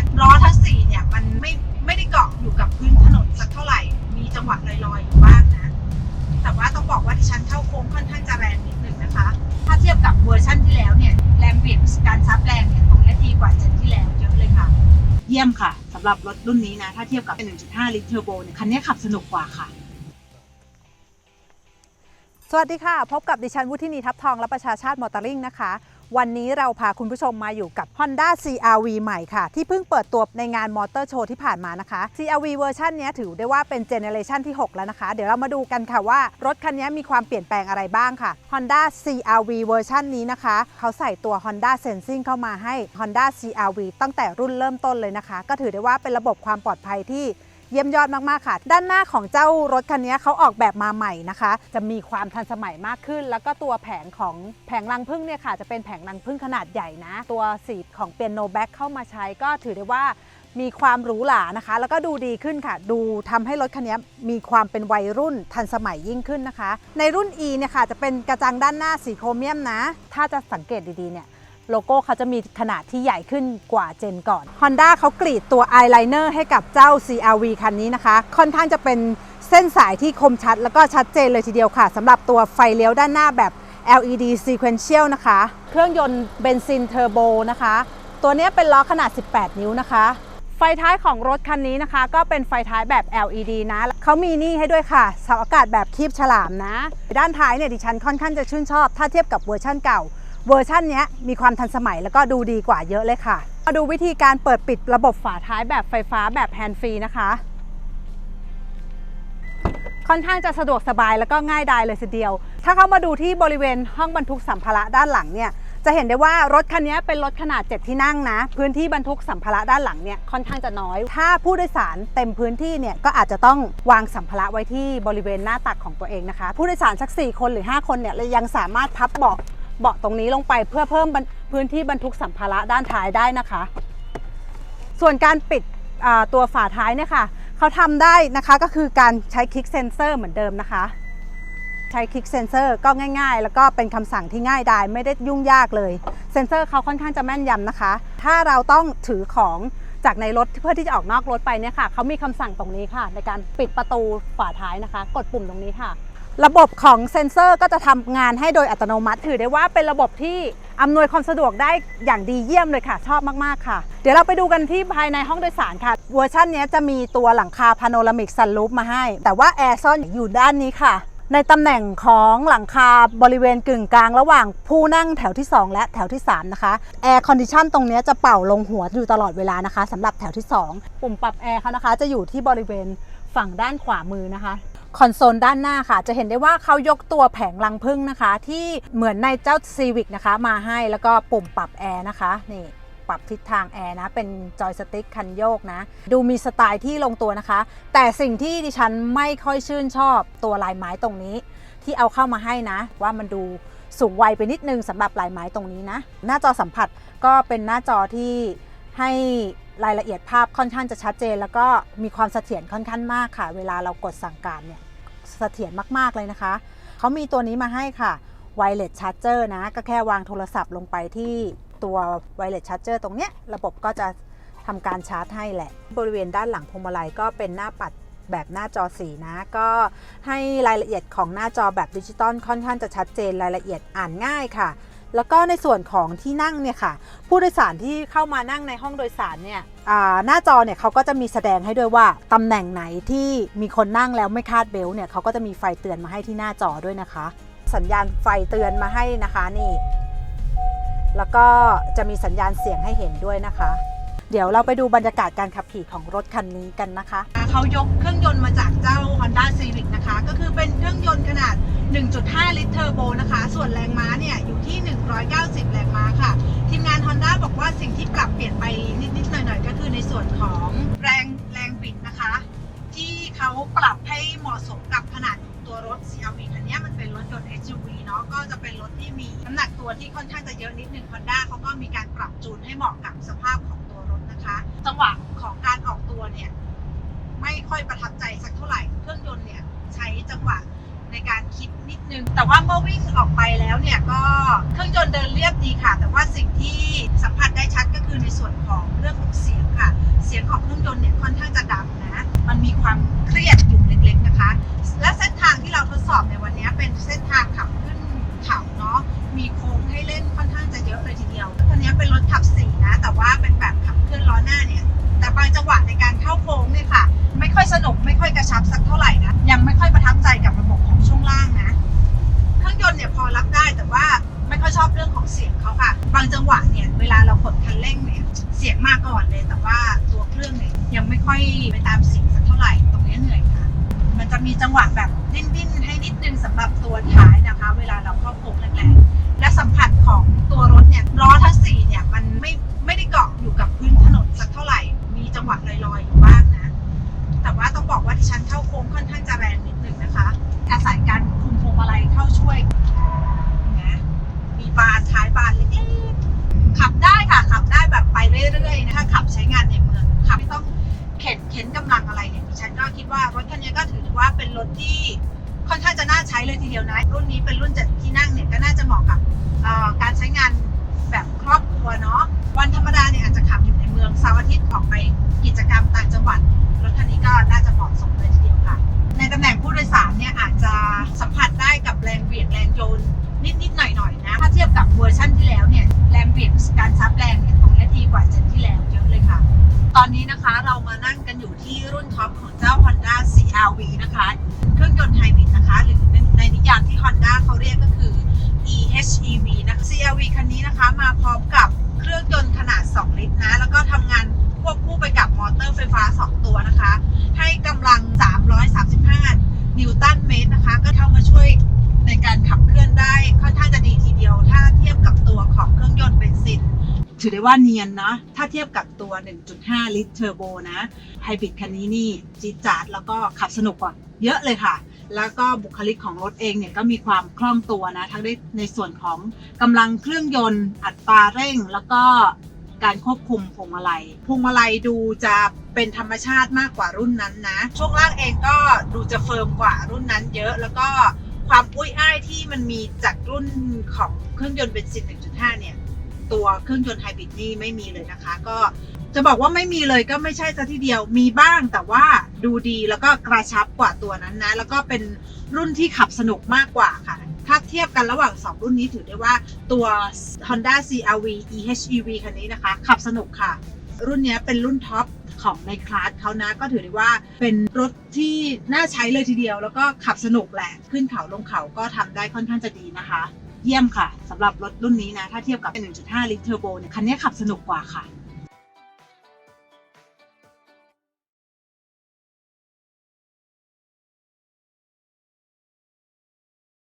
เนี่ยล้อทั้งสี่เนี่ยมันไม่ไม่ได้เกาะอยู่กับพื้นถนนสักเท่าไหร่ มีจังหวะลอยๆอยู่บ้างนะ แต่ว่าต้องบอกว่าดิฉันเข้าโค้งค่อนข้างจะแรงนิดนึงนะคะ ถ้าเทียบกับเวอร์ชั่นที่แล้วเนี่ยแรงเบี่ยงการซับแรงเนี่ยตรงเนี้ยดีกว่าเจนที่แล้วเยอะเลยค่ะ เยี่ยมค่ะสำหรับรถรุ่นนี้นะ ถ้าเทียบกับ 1.5 ลิตรเทอร์โบเนี่ยคันนี้ขับสนุกกว่าค่ะสวัสดีค่ะ พบกับดิฉันวุฒินีทับทองและประชาชาติมอเตอร์ลิงนะคะ วันนี้เราพาคุณผู้ชมมาอยู่กับ Honda CRV ใหม่ค่ะ ที่เพิ่งเปิดตัวในงานมอเตอร์โชว์ที่ผ่านมานะคะ CRV เวอร์ชันนี้ถือได้ว่าเป็นเจเนเรชันที่ 6 แล้วนะคะ เดี๋ยวเรามาดูกันค่ะว่ารถคันนี้มีความเปลี่ยนแปลงอะไรบ้างค่ะ Honda CRV เวอร์ชันนี้นะคะ เขาใส่ตัว Honda Sensing เข้ามาให้ Honda CRV ตั้งแต่รุ่นเริ่มต้นเลยนะคะ ก็ถือได้ว่าเป็นระบบความปลอดภัยที่ เยี่ยมยอดมากๆค่ะ ด้านหน้าของเจ้ารถคันนี้เขาออกแบบมาใหม่นะคะ จะมีความทันสมัยมากขึ้น แล้วก็ตัวแผงของแผงรังพึ่งเนี่ยค่ะ จะเป็นแผงรังพึ่งขนาดใหญ่นะ ตัวสีของเปียโนแบ็คเข้ามาใช้ก็ถือได้ว่ามีความหรูหรานะคะ แล้วก็ดูดีขึ้นค่ะ ดูทำให้รถคันนี้มีความเป็นวัยรุ่นทันสมัยยิ่งขึ้นนะคะ ในรุ่น E เนี่ยค่ะจะเป็นกระจังด้านหน้าสีโครเมียมนะ ถ้าจะสังเกตดีๆเนี่ย โลโก้เขาจะมีขนาดที่ใหญ่ขึ้นกว่าเจนก่อน Honda เขากรีดตัวอายไลเนอร์ให้กับเจ้า CRV คันนี้นะคะ ค่อนข้างจะเป็นเส้นสายที่คมชัด แล้วก็ชัดเจนเลยทีเดียวค่ะสำหรับตัวไฟเลี้ยวด้านหน้าแบบ LED sequential นะคะ เครื่องยนต์เบนซินเทอร์โบนะคะ ตัวนี้เป็นล้อขนาด 18 นิ้วนะคะ ไฟท้ายของรถคันนี้นะคะ ก็เป็นไฟท้ายแบบ LED นะ เขามีนี่ให้ด้วยค่ะเสาอากาศแบบคีบฉลามนะ ด้านท้ายเนี่ยดิฉันค่อนข้างจะชื่นชอบ ถ้าเทียบกับเวอร์ชั่นเก่า เวอร์ชันนี้มีความทันสมัยแล้วก็ดูดีกว่าเยอะเลยค่ะ มาดูวิธีการเปิดปิดระบบฝาท้ายแบบไฟฟ้าแบบแฮนด์ฟรีนะคะ ค่อนข้างจะสะดวกสบายแล้วก็ง่ายดายเลยทีเดียว ถ้าเข้ามาดูที่บริเวณห้องบรรทุกสัมภาระด้านหลังเนี่ยจะเห็นได้ว่ารถคันนี้เป็นรถขนาด 7 ที่นั่งนะ พื้นที่บรรทุกสัมภาระด้านหลังเนี่ยค่อนข้างจะน้อย ถ้าผู้โดยสารเต็มพื้นที่เนี่ยก็อาจจะต้องวางสัมภาระไว้ที่บริเวณหน้าตักของตัวเองนะคะ ผู้โดยสารสัก 4 คนหรือ 5 คนเนี่ยยังสามารถพับเบาะ เบาะตรงนี้ลงไปเพื่อเพิ่มพื้นที่บรรทุกสัมภาระด้านท้ายได้นะคะ ส่วนการปิดตัวฝาท้ายเนี่ยค่ะเขาทำได้นะคะก็คือการใช้คลิกเซนเซอร์เหมือนเดิมนะคะ ใช้คลิกเซนเซอร์ก็ง่าย ๆ แล้วก็เป็นคำสั่งที่ง่ายดายไม่ได้ยุ่งยากเลยเซนเซอร์เขาค่อนข้างจะแม่นยำนะคะ ถ้าเราต้องถือของจากในรถเพื่อที่จะออกนอกรถไปเนี่ยค่ะเขามีคำสั่งตรงนี้ค่ะ ในการปิดประตูฝาท้ายนะคะ กดปุ่มตรงนี้ค่ะ ระบบของเซ็นเซอร์ก็จะทำงานให้โดยอัตโนมัติ ถือได้ว่าเป็นระบบที่อำนวยความสะดวกได้อย่างดีเยี่ยมเลยค่ะ ชอบมาก ๆ ค่ะ เดี๋ยวเราไปดูกันที่ภายในห้องโดยสารค่ะ เวอร์ชันนี้จะมีตัวหลังคาพาโนรามิกซันรูฟมาให้ แต่ว่าแอร์ซ่อนอยู่ด้านนี้ค่ะ ในตำแหน่งของหลังคาบริเวณกึ่งกลางระหว่างผู้นั่งแถวที่ 2 และแถวที่ 3 นะคะแอร์คอนดิชันตรงนี้จะเป่าลงหัวอยู่ตลอดเวลานะคะสำหรับแถวที่ 2 ปุ่มปรับแอร์เขานะคะ จะอยู่ที่บริเวณฝั่งด้านขวามือนะคะ คอนโซลด้านหน้าค่ะ จะเห็นได้ว่าเขายกตัวแผงรังพึ่งนะคะ ที่เหมือนในเจ้า Civic นะคะ มาให้แล้วก็ปุ่มปรับแอร์นะคะนี่ปรับทิศทางแอร์นะ เป็นจอยสติ๊กคันโยกนะ ดูมีสไตล์ที่ลงตัวนะคะ แต่สิ่งที่ดิฉันไม่ค่อยชื่นชอบตัวลายไม้ตรงนี้ ที่เอาเข้ามาให้นะ ว่ามันดูสูงวัยไปนิดนึงสำหรับลายไม้ตรงนี้นะ หน้าจอสัมผัสก็เป็นหน้าจอที่ให้ รายละเอียดภาพค่อนข้างจะชัดเจน แล้วก็มีความเสถียรค่อนข้างมากค่ะ เวลาเรากดสั่งการเนี่ยเสถียรมากๆเลยนะคะเขามีตัวนี้มาให้ค่ะ Wireless Charger นะก็แค่วางโทรศัพท์ลงไปที่ตัว Wireless Charger ตรงเนี้ยระบบก็จะทำการชาร์จให้แหละ บริเวณด้านหลังพวงมาลัยก็เป็นหน้าปัดแบบหน้าจอสีนะ ก็ให้รายละเอียดของหน้าจอแบบดิจิตอลค่อนข้างจะชัดเจนรายละเอียดอ่านง่ายค่ะ แล้วก็ในส่วนของที่นั่งเนี่ยค่ะ ผู้โดยสารที่เข้ามานั่งในห้องโดยสารเนี่ยหน้าจอเนี่ยเขาก็จะมีแสดงให้ด้วยว่าตำแหน่งไหนที่มีคนนั่งแล้วไม่คาดเบลต์เนี่ยเขาก็จะมีไฟเตือนมาให้ที่หน้าจอด้วยนะคะ สัญญาณไฟเตือนมาให้นะคะนี่ แล้วก็จะมีสัญญาณเสียงให้เห็นด้วยนะคะ เดี๋ยวเราไปดูบรรยากาศการขับขี่ของรถคันนี้กันนะคะ เขายกเครื่องยนต์มาจากเจ้า Honda Civic นะคะ ก็คือเป็นเครื่องยนต์ขนาด 1.5 ลิตรเทอร์โบนะคะ ส่วนแรงม้าเนี่ยอยู่ที่ 190 แรงม้าค่ะ ทีมงาน Honda บอกว่าสิ่งที่ปรับเปลี่ยนไปนิดๆหน่อยๆ ก็คือในส่วนของแรงแรงบิดนะคะ ที่เขาปรับให้เหมาะสมกับขนาดของตัวรถ CRV คันนี้มันเป็นรถยนต์ SUV เนาะก็จะเป็นรถที่มีน้ำหนักตัวที่ค่อนข้างจะเยอะนิดนึง Honda เขาก็มีการปรับจูนให้เหมาะกับสภาพของ นะคะ จังหวะของการออกตัวเนี่ย ไม่ค่อยประทับใจสักเท่าไหร่เครื่องยนต์เนี่ยใช้จังหวะในการคิดนิดนึง แต่ว่าว่าเมื่อวิ่งออกไปแล้วเนี่ยก็เครื่องยนต์เดินเรียบดีค่ะ แต่ว่าสิ่งที่สัมผัสได้ชัดก็คือในส่วนของเรื่องของเสียงค่ะ เสียงของเครื่องยนต์เนี่ยค่อนข้างจะดังนะมันมีความเครียดอยู่เล็กๆนะคะ และเส้นทางที่เราทดสอบในวันนี้เป็นเส้นทางขับขึ้น เขาเนาะมีโค้งให้เล่นค่อนข้างจะเยอะเลยทีเดียวคันนี้เป็นรถขับสี่นะ แต่ว่าเป็นแบบขับเคลื่อนล้อหน้าเนี่ย แต่บางจังหวะในการเข้าโค้งเนี่ยค่ะ ไม่ค่อยสนุกไม่ค่อยกระชับสักเท่าไหร่นะยังไม่ค่อยประทับใจกับระบบของช่วงล่างนะเครื่องยนต์เนี่ยพอรับได้แต่ว่าไม่ค่อยชอบเรื่องของเสียงเขาค่ะ บางจังหวะเนี่ยเวลาเรากดคันเร่งเนี่ยเสียงมาก่อนเลย แต่ว่าตัวเครื่องเนี่ยยังไม่ค่อยไปตามเสียงสักเท่าไหร่ตรงนี้เหนื่อยค่ะ มันจะมีจังหวะแบบดิ้นๆให้นิดนึงสำหรับตัวท้ายนะคะ เวลาเราเข้าโค้งแรงๆและสัมผัสของตัวรถเนี่ยล้อทั้งสี่เนี่ยมันไม่ไม่ได้เกาะอยู่กับพื้นถนนสักเท่าไหร่ มีจังหวะลอยๆอยู่บ้างนะ เป็นรถที่ค่อนข้างจะน่าใช้เลยทีเดียวนะ รุ่นนี้เป็นรุ่นเจ็ดที่นั่งเนี่ยก็น่าจะเหมาะกับการใช้งานแบบครอบครัวเนาะวันธรรมดาเนี่ยอาจจะขับอยู่ในเมืองเสาร์อาทิตย์ออกไปกิจกรรมต่างจังหวัดรถคันนี้ก็น่าจะเหมาะสมเลย ถือได้ว่าเนียนนะ ถ้าเทียบกับตัว 1.5 ลิตรเทอร์โบนะไฮบริดคันนี้นี่จี๊ดจ๊าดแล้วก็ขับสนุกกว่าเยอะเลยค่ะ แล้วก็บุคลิกของรถเองเนี่ยก็มีความคล่องตัวนะ ทั้งได้ในส่วนของกำลังเครื่องยนต์ อัตราเร่ง แล้วก็การควบคุมพวงมาลัย พวงมาลัยดูจะเป็นธรรมชาติมากกว่ารุ่นนั้นนะ ช่วงล่างเองก็ดูจะเฟิร์มกว่ารุ่นนั้นเยอะ แล้วก็ความอุ้ยอ้ายที่มันมีจากรุ่นของเครื่องยนต์เบนซิน 1.5 เนี่ย ตัวเครื่องยนต์ไฮบริดนี่ไม่มีเลยนะคะ ก็จะบอกว่าไม่มีเลยก็ไม่ใช่ซะทีเดียวมีบ้างแต่ว่าดูดีแล้วก็กระชับกว่าตัวนั้นนะ แล้วก็เป็นรุ่นที่ขับสนุกมากกว่าค่ะ ถ้าเทียบกันระหว่าง 2 รุ่นนี้ถือได้ว่าตัว Honda CRV EHEV คันนี้นะคะ ขับสนุกค่ะ รุ่นนี้เป็นรุ่นท็อปของในคลาสเขานะก็ถือได้ว่าเป็นรถที่น่าใช้เลยทีเดียว แล้วก็ขับสนุกแหละขึ้นเขาลงเขาก็ทำได้ค่อนข้างจะดีนะคะ เยี่ยมค่ะสำหรับรถรุ่นนี้นะ ถ้าเทียบกับ 1.5 ลิตรเทอร์โบเนี่ยคันนี้ขับสนุกกว่าค่ะ